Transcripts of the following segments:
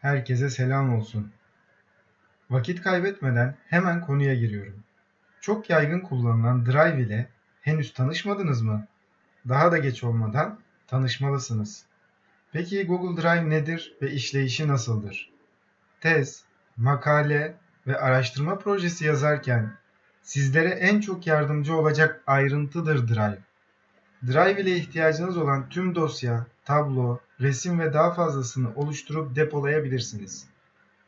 Herkese selam olsun. Vakit kaybetmeden hemen konuya giriyorum. Çok yaygın kullanılan Drive ile henüz tanışmadınız mı? Daha da geç olmadan tanışmalısınız. Peki Google Drive nedir ve işleyişi nasıldır? Tez, makale ve araştırma projesi yazarken sizlere en çok yardımcı olacak ayrıntıdır Drive. Drive ile ihtiyacınız olan tüm dosya, tablo, resim ve daha fazlasını oluşturup depolayabilirsiniz.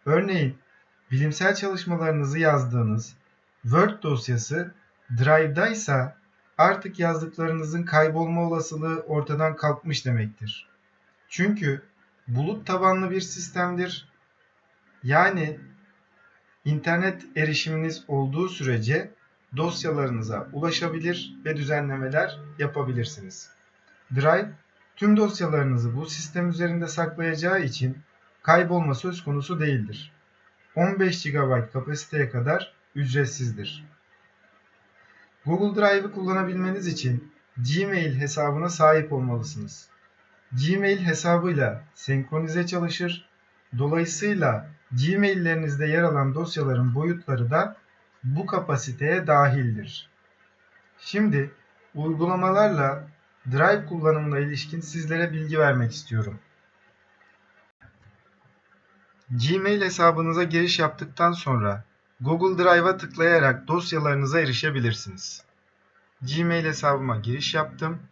Örneğin, bilimsel çalışmalarınızı yazdığınız Word dosyası Drive'daysa artık yazdıklarınızın kaybolma olasılığı ortadan kalkmış demektir. Çünkü bulut tabanlı bir sistemdir. Yani internet erişiminiz olduğu sürece dosyalarınıza ulaşabilir ve düzenlemeler yapabilirsiniz. Drive tüm dosyalarınızı bu sistem üzerinde saklayacağı için kaybolma söz konusu değildir. 15 GB kapasiteye kadar ücretsizdir. Google Drive'ı kullanabilmeniz için Gmail hesabına sahip olmalısınız. Gmail hesabıyla senkronize çalışır. Dolayısıyla Gmail'lerinizde yer alan dosyaların boyutları da bu kapasiteye dahildir. Şimdi uygulamalarla Drive kullanımına ilişkin sizlere bilgi vermek istiyorum. Gmail hesabınıza giriş yaptıktan sonra Google Drive'a tıklayarak dosyalarınıza erişebilirsiniz. Gmail hesabıma giriş yaptım.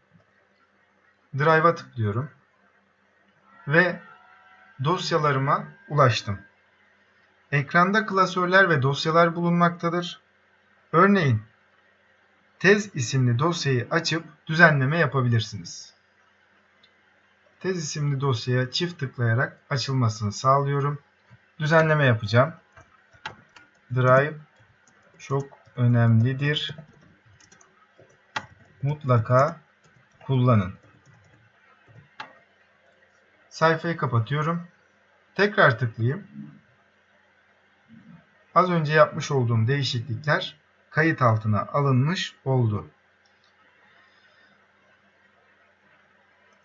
Drive'a tıklıyorum. Ve dosyalarıma ulaştım. Ekranda klasörler ve dosyalar bulunmaktadır. Örneğin Tez isimli dosyayı açıp düzenleme yapabilirsiniz. Tez isimli dosyaya çift tıklayarak açılmasını sağlıyorum. Düzenleme yapacağım. Drive çok önemlidir. Mutlaka kullanın. Sayfayı kapatıyorum. Tekrar tıklayayım. Az önce yapmış olduğum değişiklikler kayıt altına alınmış oldu.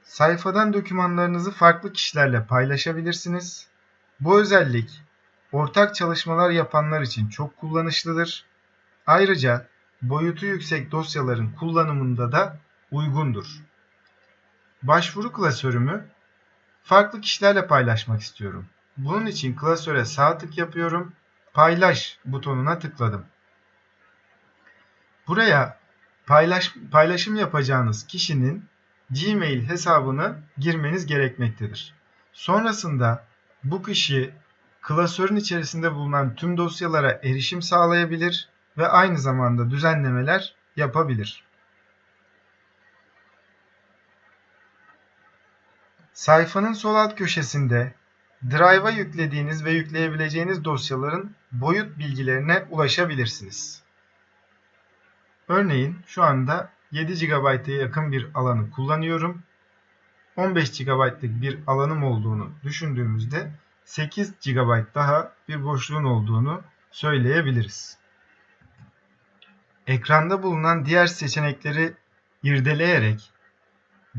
Sayfadan dokümanlarınızı farklı kişilerle paylaşabilirsiniz. Bu özellik ortak çalışmalar yapanlar için çok kullanışlıdır. Ayrıca boyutu yüksek dosyaların kullanımında da uygundur. Başvuru klasörümü farklı kişilerle paylaşmak istiyorum. Bunun için klasöre sağ tık yapıyorum. Paylaş butonuna tıkladım. Buraya paylaş, paylaşım yapacağınız kişinin Gmail hesabını girmeniz gerekmektedir. Sonrasında bu kişi klasörün içerisinde bulunan tüm dosyalara erişim sağlayabilir ve aynı zamanda düzenlemeler yapabilir. Sayfanın sol alt köşesinde Drive'a yüklediğiniz ve yükleyebileceğiniz dosyaların boyut bilgilerine ulaşabilirsiniz. Örneğin şu anda 7 GB'a yakın bir alanı kullanıyorum. 15 GB'lık bir alanım olduğunu düşündüğümüzde 8 GB daha bir boşluğun olduğunu söyleyebiliriz. Ekranda bulunan diğer seçenekleri irdeleyerek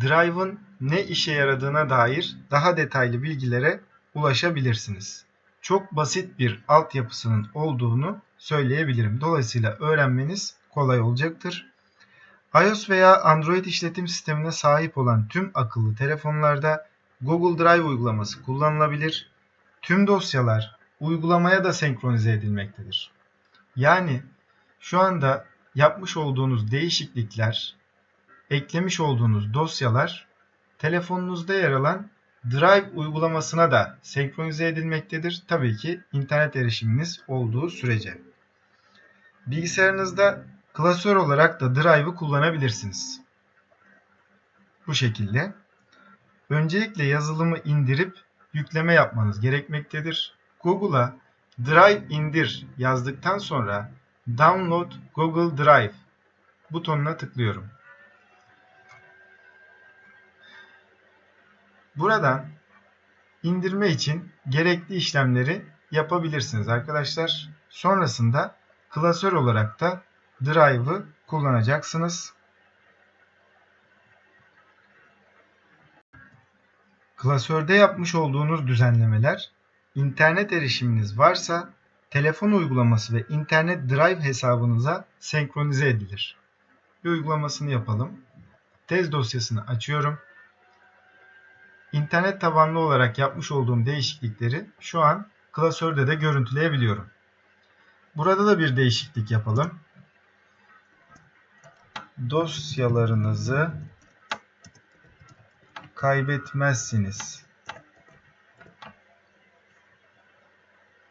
Drive'ın ne işe yaradığına dair daha detaylı bilgilere ulaşabilirsiniz. Çok basit bir altyapısının olduğunu söyleyebilirim. Dolayısıyla öğrenmeniz kolay olacaktır. iOS veya Android işletim sistemine sahip olan tüm akıllı telefonlarda Google Drive uygulaması kullanılabilir. Tüm dosyalar uygulamaya da senkronize edilmektedir. Yani şu anda yapmış olduğunuz değişiklikler, eklemiş olduğunuz dosyalar telefonunuzda yer alan Drive uygulamasına da senkronize edilmektedir. Tabii ki internet erişiminiz olduğu sürece. Bilgisayarınızda Klasör olarak da Drive'ı kullanabilirsiniz. Bu şekilde. Öncelikle yazılımı indirip yükleme yapmanız gerekmektedir. Google'a Drive indir yazdıktan sonra Download Google Drive butonuna tıklıyorum. Buradan indirme için gerekli işlemleri yapabilirsiniz arkadaşlar. Sonrasında klasör olarak da Drive'ı kullanacaksınız. Klasörde yapmış olduğunuz düzenlemeler internet erişiminiz varsa telefon uygulaması ve internet drive hesabınıza senkronize edilir. Bir uygulamasını yapalım. Tez dosyasını açıyorum. İnternet tabanlı olarak yapmış olduğum değişiklikleri şu an klasörde de görüntüleyebiliyorum. Burada da bir değişiklik yapalım. Dosyalarınızı kaybetmezsiniz.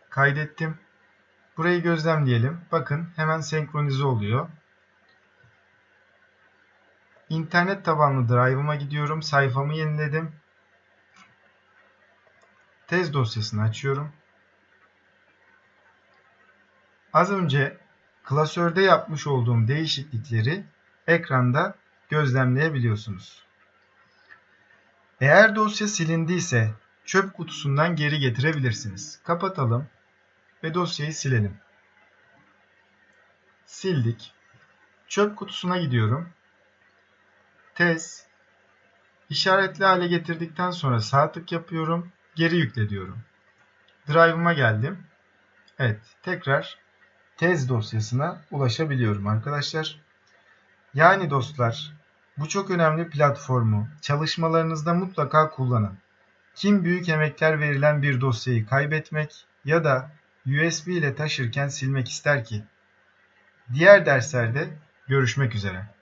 Kaydettim. Burayı gözlemleyelim. Bakın hemen senkronize oluyor. İnternet tabanlı drive'ıma gidiyorum. Sayfamı yeniledim. Tez dosyasını açıyorum. Az önce klasörde yapmış olduğum değişiklikleri ekranda gözlemleyebiliyorsunuz. Eğer dosya silindiyse çöp kutusundan geri getirebilirsiniz. Kapatalım ve dosyayı silelim. Sildik. Çöp kutusuna gidiyorum. Tez. İşaretli hale getirdikten sonra sağ tık yapıyorum. Geri yükle diyorum. Drive'ıma geldim. Evet, tekrar tez dosyasına ulaşabiliyorum arkadaşlar. Yani dostlar, bu çok önemli platformu çalışmalarınızda mutlaka kullanın. Kim büyük emekler verilen bir dosyayı kaybetmek ya da USB ile taşırken silmek ister ki? Diğer derslerde görüşmek üzere.